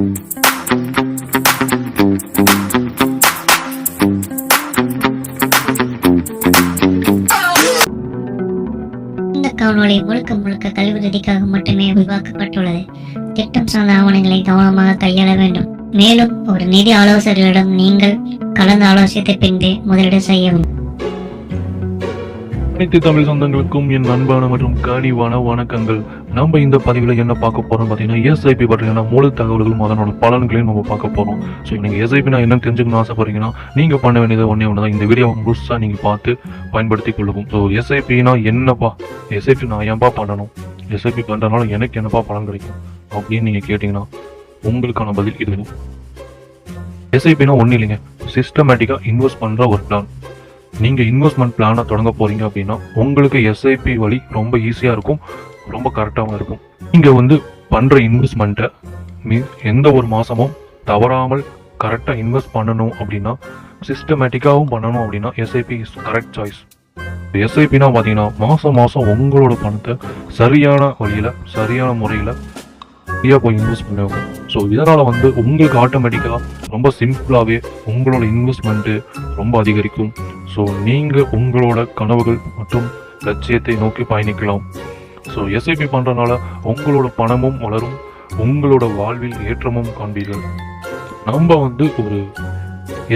இந்த முழுக்க முழுக்க கல்வி மட்டுமே உருவாக்கப்பட்டுள்ளது திட்டம் சார்ந்த ஆவணங்களை கவனமாக கையாள வேண்டும். மேலும் ஒரு நிதி ஆலோசகரிடம் நீங்கள் கலந்து ஆலோசித்த பின்பே முதலீடு செய்யவும். அனைத்து தமிழ் சொந்தங்களுக்கும் என் அன்பான மற்றும் கனிவான வணக்கங்கள். நம்ம இந்த பதிவில் என்ன பார்க்க போறோம் பார்த்தீங்கன்னா எஸ்ஐபி பற்றியான முழு தகவல்களும் அதனோட பலன்களையும் நம்ம பார்க்க போறோம். ஸோ நீங்கள் எஸ்ஐபி நான் என்ன தெரிஞ்சுக்கணும்னு ஆசைப்படுறீங்கன்னா நீங்கள் பண்ண வேண்டியது ஒன்றே ஒன்று தான் இந்த வீடியோ முழுசாக நீங்கள் பார்த்து பயன்படுத்தி கொள்ளும் ஸோ எஸ்ஐபினா என்னப்பா? எஸ்ஐபி நான் ஏன்பா பண்ணணும்? எஸ்ஐபி பண்ணுறதுனால எனக்கு என்னப்பா பலன் கிடைக்கும்? அப்படின்னு நீங்கள் கேட்டிங்கன்னா உங்களுக்கான பதில் இது. எஸ்ஐபினா ஒன்றும் இல்லைங்க. சிஸ்டமேட்டிக்காக இன்வெஸ்ட் பண்ணுற ஒரு பிளான் நீங்கள் இன்வெஸ்ட்மெண்ட் பிளானை தொடங்க போறீங்க அப்படின்னா உங்களுக்கு எஸ்ஐபி வழி ரொம்ப ஈஸியாக இருக்கும். ரொம்ப கரெக்டாகவும் இருக்கும். நீங்கள் வந்து பண்ணுற இன்வெஸ்ட்மெண்ட்டை மீ எந்த ஒரு மாதமும் தவறாமல் கரெக்டாக இன்வெஸ்ட் பண்ணணும் அப்படின்னா சிஸ்டமேட்டிக்காகவும் பண்ணணும் அப்படின்னா எஸ்ஐபி இஸ் கரெக்ட் சாய்ஸ் எஸ்ஐபினா பார்த்தீங்கன்னா மாதம் மாதம் உங்களோட பணத்தை சரியான வழியில் சரியான முறையில் ஃப்ரீயாக போய் இன்வெஸ்ட் பண்ணுவாங்க ஸோ இதனால் வந்து உங்களுக்கு ஆட்டோமேட்டிக்காக ரொம்ப சிம்பிளாகவே உங்களோட இன்வெஸ்ட்மெண்ட்டு ரொம்ப அதிகரிக்கும். ஸோ நீங்கள் உங்களோட கனவுகள் மற்றும் லட்சியத்தை நோக்கி பயணிக்கலாம். ஸோ எஸ்ஐபி பண்ணுறனால உங்களோட பணமும் வளரும் உங்களோட வாழ்வில் ஏற்றமும் காண்பீர்கள். நம்ம வந்து ஒரு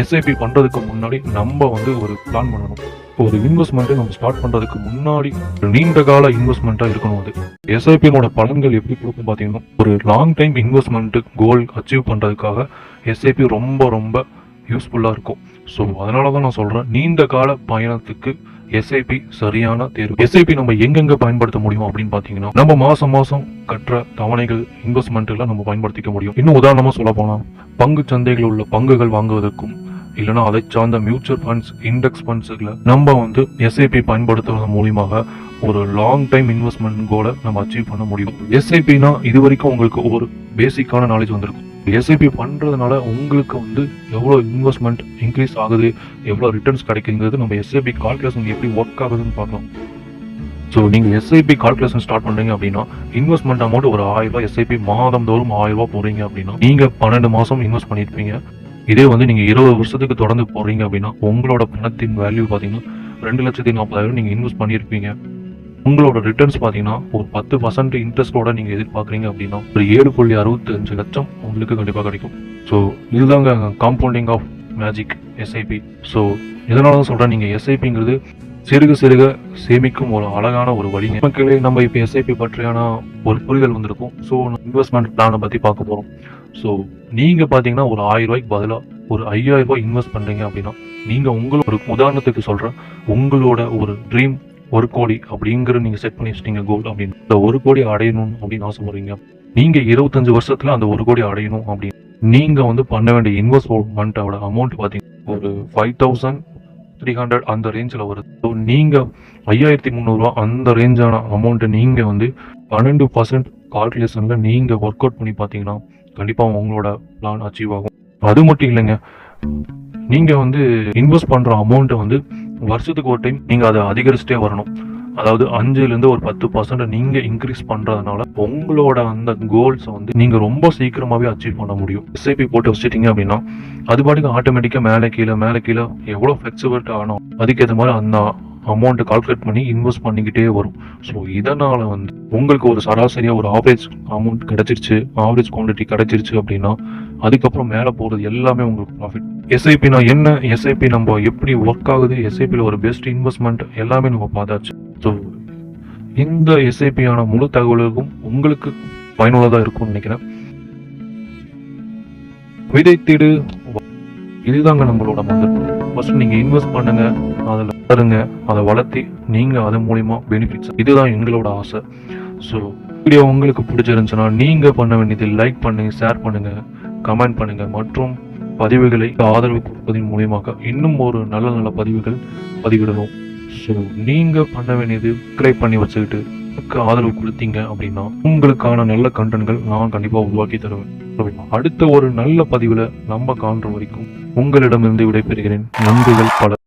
எஸ்ஐபி பண்ணுறதுக்கு முன்னாடி நம்ம வந்து ஒரு பிளான் பண்ணணும். ஒரு இன்வெஸ்ட்மெண்ட்டை நம்ம ஸ்டார்ட் பண்ணுறதுக்கு முன்னாடி ஒரு நீண்ட கால இன்வெஸ்ட்மெண்ட்டாக இருக்கணும் அது. எஸ்ஐபியோட பலன்கள் எப்படி கொடுக்கும் பார்த்தீங்கன்னா ஒரு long time investment goal achieve பண்ணுறதுக்காக எஸ்ஐபி ரொம்ப ரொம்ப யூஸ்ஃபுல்லாக இருக்கும். ஸோ அதனால தான் நான் சொல்கிறேன் நீண்ட கால பயணத்துக்கு எஸ்ஐபி சரியான தேர்வு. எஸ்ஐபி நம்ம எங்கெங்க பயன்படுத்த முடியும் அப்படின்னு பாத்தீங்கன்னா நம்ம மாசம் மாசம் கற்ற தவணைகள் இன்வெஸ்ட்மெண்ட்ல நம்ம பயன்படுத்திக்க முடியும். இன்னும் உதாரணமா சொல்ல போனா பங்கு சந்தைகளில் உள்ள பங்குகள் வாங்குவதற்கும் இல்லைனா அதை சார்ந்த மியூச்சுவல் ஃபண்ட்ஸ் இண்டெக்ஸ் ஃபண்ட்ஸுகளை நம்ம வந்து எஸ்ஐபி பயன்படுத்துவதன் மூலியமாக ஒரு லாங் டைம் இன்வெஸ்ட்மெண்ட் கோலை நம்ம அச்சீவ் பண்ண முடியும். எஸ்ஐபினா இது வரைக்கும் உங்களுக்கு ஒரு பேசிக்கான நாலேஜ் வந்திருக்கும். எஸ்ஐபி பண்ணுறதுனால உங்களுக்கு வந்து எவ்வளோ இன்வெஸ்ட்மெண்ட் இன்க்ரீஸ் ஆகுது எவ்வளோ ரிட்டர்ன்ஸ் கிடைக்குங்கிறது நம்ம எஸ்ஐபி கால்குலேஷன் எப்படி ஒர்க் ஆகுதுன்னு பார்க்கலாம். ஸோ நீங்கள் எஸ்ஐபி கால்குலேஷன் ஸ்டார்ட் பண்ணுறீங்க அப்படின்னா இன்வெஸ்ட்மெண்ட் அமௌண்ட் ஒரு ஆயிரம் ரூபாய் எஸ்ஐபி மாதம் தோறும் ஆயிரம் ரூபாய் போடுறீங்க அப்படின்னா நீங்கள் பன்னெண்டு மாதம் இன்வெஸ்ட் பண்ணியிருப்பீங்க இதே வந்து நீங்கள் இருபது வருஷத்துக்கு தொடர்ந்து போடுறீங்க அப்படின்னா உங்களோட பணத்தின் வேல்யூ பார்த்தீங்கன்னா ரெண்டு லட்சத்தி நாற்பதாயிரம் நீங்கள் இன்வெஸ்ட் பண்ணியிருப்பீங்க உங்களோட ரிட்டர்ன்ஸ் பார்த்தீங்கன்னா ஒரு பத்து பர்சன்ட் இன்ட்ரெஸ்டோட நீங்கள் எதிர்பார்க்குறீங்க அப்படின்னா ஒரு ஏழு புள்ளி அறுபத்தஞ்சு லட்சம் உங்களுக்கு கண்டிப்பாக கிடைக்கும். ஸோ இதுதாங்க compounding of magic SIP so இதனால தான் சொல்கிறேன் நீங்கள் எஸ்ஐபிங்கிறது சிறுக சிறுக சேமிக்கும் ஒரு அழகான ஒரு வழி. மக்களே நம்ம இப்போ எஸ்ஐபி பற்றியான ஒரு புரிதல் வந்திருக்கும். ஸோ இன்வெஸ்ட்மெண்ட் பிளானை பற்றி பார்க்க போகிறோம் ஸோ நீங்கள் பார்த்தீங்கன்னா ஒரு ஆயிரம் ரூபாய்க்கு பதிலாக ஒரு ஐயாயிரம் ரூபாய் இன்வெஸ்ட் பண்ணுறீங்க அப்படின்னா நீங்கள் உங்களோட ஒரு உதாரணத்துக்கு சொல்கிறேன் உங்களோட ஒரு ட்ரீம் ஒரு கோடி அப்படிங்கிற நீங்கள் செட் பண்ணி வச்சிட்டீங்க கோல் அப்படின்னு. இந்த ஒரு கோடி அடையணும் அப்படின்னு ஆசைப்படுறீங்க. நீங்கள் இருபத்தஞ்சு வருஷத்தில் அந்த ஒரு கோடி அடையணும் அப்படின்னு. நீங்கள் வந்து பண்ண வேண்டிய இன்வெஸ்ட்மெண்ட்டோட அமௌண்ட் பார்த்தீங்கன்னா ஒரு ஃபைவ் தௌசண்ட் த்ரீ ஹண்ட்ரட் அந்த ரேஞ்சில் வருது. ஸோ நீங்கள் ஐயாயிரத்தி முந்நூறுரூவா அந்த ரேஞ்சான அமௌண்ட்டை நீங்கள் வந்து பன்னெண்டு பர்சன்ட் கால்குலேஷனில் நீங்கள் ஒர்க் அவுட் பண்ணி பார்த்தீங்கன்னா கண்டிப்பாக உங்களோட பிளான் அச்சீவ் ஆகும். அது மட்டும் இல்லைங்க நீங்கள் வந்து இன்வெஸ்ட் பண்ணுற அமௌண்ட்டை வந்து வருஷத்துக்கு ஒரு டைம் நீங்கள் அதை அதிகரிச்சுட்டே வரணும். அதாவது அஞ்சுலேருந்து ஒரு பத்து பர்சன்ட் நீங்கள் இன்க்ரீஸ் பண்ணுறதுனால உங்களோட அந்த கோல்ஸை வந்து நீங்கள் ரொம்ப சீக்கிரமாகவே அச்சீவ் பண்ண முடியும். எஸ்ஐபி போட்டு வச்சுட்டீங்க அப்படின்னா அது பாட்டுக்கு ஆட்டோமேட்டிக்காக மேலே கீழே மேலே கீழே எவ்வளோ ஃப்ளெக்சிபிலிட்டி ஆகணும் அதுக்கேற்ற மாதிரி அந்த அமௌண்ட்டை கால்குலேட் பண்ணி இன்வெஸ்ட் பண்ணிக்கிட்டே வரும். ஸோ இதனால் வந்து உங்களுக்கு ஒரு சராசரியாக ஒரு ஆவரேஜ் அமௌண்ட் கிடச்சிருச்சு ஆவரேஜ் குவான்டிட்டி கிடச்சிருச்சு அப்படின்னா அதுக்கப்புறம் மேலே போகிறது எல்லாமே உங்களுக்கு ப்ராஃபிட் எஸ்ஐபினா என்ன? எஸ்ஐபி நம்ம எப்படி ஒர்க் ஆகுது? எஸ்ஐபியில் ஒரு பெஸ்ட் இன்வெஸ்ட்மெண்ட் எல்லாமே நம்ம பார்த்தாச்சு. ஸோ இந்த எஸ்ஐபியான முழு தகவலுக்கும் உங்களுக்கு பயனுள்ளதாக இருக்கும்னு நினைக்கிறேன். விதைத்தீடு இதுதாங்க நம்மளோட மந்திரம் ஃபர்ஸ்ட் நீங்கள் இன்வெஸ்ட் பண்ணுங்க. அதில் வளருங்க அதை வளர்த்தி நீங்கள் அது மூலிமா பெனிஃபிட்ஸ் இதுதான் எங்களோட ஆசை. ஸோ வீடியோ உங்களுக்கு பிடிச்சிருந்துச்சுன்னா நீங்கள் பண்ண வேண்டியது லைக் பண்ணுங்க ஷேர் பண்ணுங்க கமெண்ட் பண்ணுங்க மற்றும் பதிவுகளை ஆதரவு கொடுப்பதன் மூலியமாக இன்னும் ஒரு நல்ல நல்ல பதிவுகள் பதிவிடணும் ஸோ நீங்கள் பண்ண வேண்டியது சப்ஸ்கிரைப் பண்ணி வச்சுக்கிட்டு ஆதரவு கொடுத்தீங்க அப்படின்னா உங்களுக்கான நல்ல கண்டென்ட்கள் நான் கண்டிப்பாக உருவாக்கி தருவேன். அடுத்த ஒரு நல்ல பதிவில் நம்ம காண்ற வரைக்கும் உங்களிடமிருந்து விடைபெறுகிறேன். நன்றிகள் பல